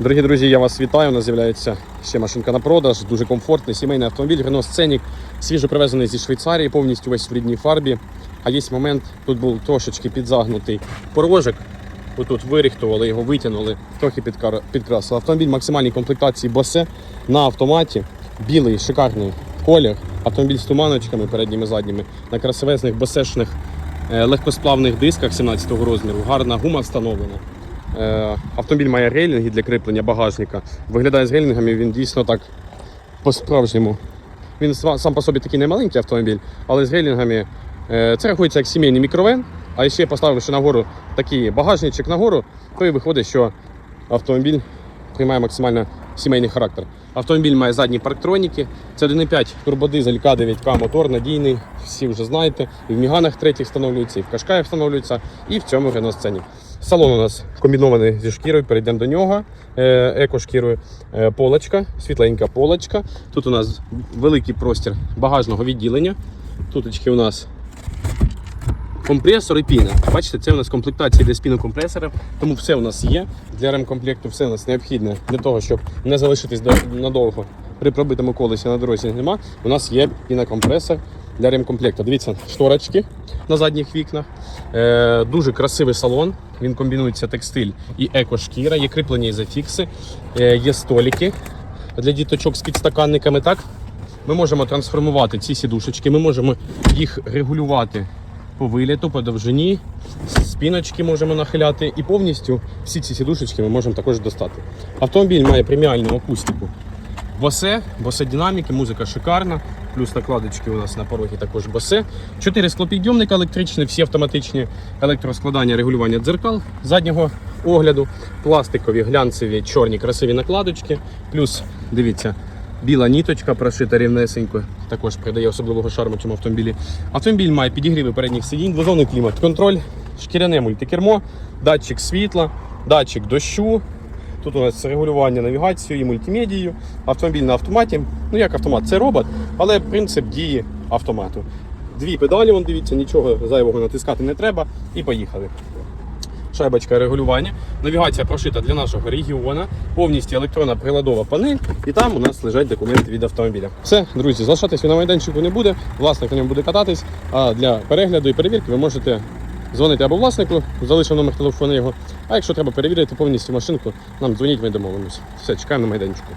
Дорогі друзі, я вас вітаю. У нас з'являється ще машинка на продаж. Дуже комфортний сімейний автомобіль. Renault Scenic, свіжо привезений зі Швейцарії, повністю весь в рідній фарбі. А є момент, тут був трошечки підзагнутий порожик. Отут вирихтували його, витягнули, трохи підкрасили. Автомобіль максимальній комплектації Bose на автоматі. Білий, шикарний колір. Автомобіль з туманочками передніми задніми на красивезних босешних е, легкосплавних дисках 17-го розміру. Гарна гума встановлена. Е, Автомобіль має рейлінги для кріплення багажника. Виглядає з рейлінгами, він дійсно так по-справжньому. Він сам по собі такий немаленький автомобіль, але з рейлінгами е, це рахується як сімейний мікровен. А ще поставивши нагору такий багажничок нагору, то і виходить, що автомобіль приймає максимально сімейний характер. Автомобіль має задні парктроніки, це 1.5 турбодизель К9К мотор надійний, всі вже знаєте. І в Міганах третіх встановлюється, і в Кашкаях встановлюється, і в цьому Renault сцені. Салон у нас комбінований зі шкірою, перейдемо до нього. Е, Еко-шкірою Е, полочка, світленька полочка. Тут у нас великий простір багажного відділення. Тут у нас компресор і піна. Бачите, це у нас комплектація для спінокомпресорів, тому все у нас є. Для ремкомплекту все у нас необхідне для того, щоб не залишитись надовго при пробитому колесі на дорозі нема. У нас є пінокомпресор для ремкомплекту. Дивіться, шторочки на задніх вікнах. Е, дуже красивий салон. Він комбінується текстиль і екошкіра, є кріплення ізофікси, е, є столики для діточок з підстаканниками. Так? Ми можемо трансформувати ці сідушечки, ми можемо їх регулювати по виліту, по довжині, спіночки можемо нахиляти і повністю всі ці сідушечки ми можемо також достати. Автомобіль має преміальну акустику. Босе, босе динаміки, музика шикарна. Плюс накладочки у нас на порогі також босе. Чотири склопідйомника електричні, всі автоматичні електроскладання, регулювання дзеркал заднього огляду, пластикові, глянцеві, чорні, красиві накладочки. Плюс, дивіться, біла ніточка прошита рівнесенько. Також придає особливого шарму цьому автомобілі. Автомобіль має підігріви передніх сидінь, двозонний клімат, контроль, шкіряне мультикермо, датчик світла, датчик дощу. Тут у нас регулювання навігацією і мультимедією. Автомобіль на автоматі. Ну як автомат, це робот, але принцип дії автомату. Дві педалі, вон, дивіться, нічого зайвого натискати не треба. І поїхали. Шайбочка регулювання. Навігація прошита для нашого регіону, повністю електронна приладова панель, і там у нас лежать документи від автомобіля. Все, друзі, залишатись на майданчику не буде, власник на ньому буде кататись. А для перегляду і перевірки ви можете дзвонити або власнику, залишив номер телефону його. А якщо треба перевірити повністю машинку, нам дзвоніть, ми домовимося. Все, чекаємо на майданчику.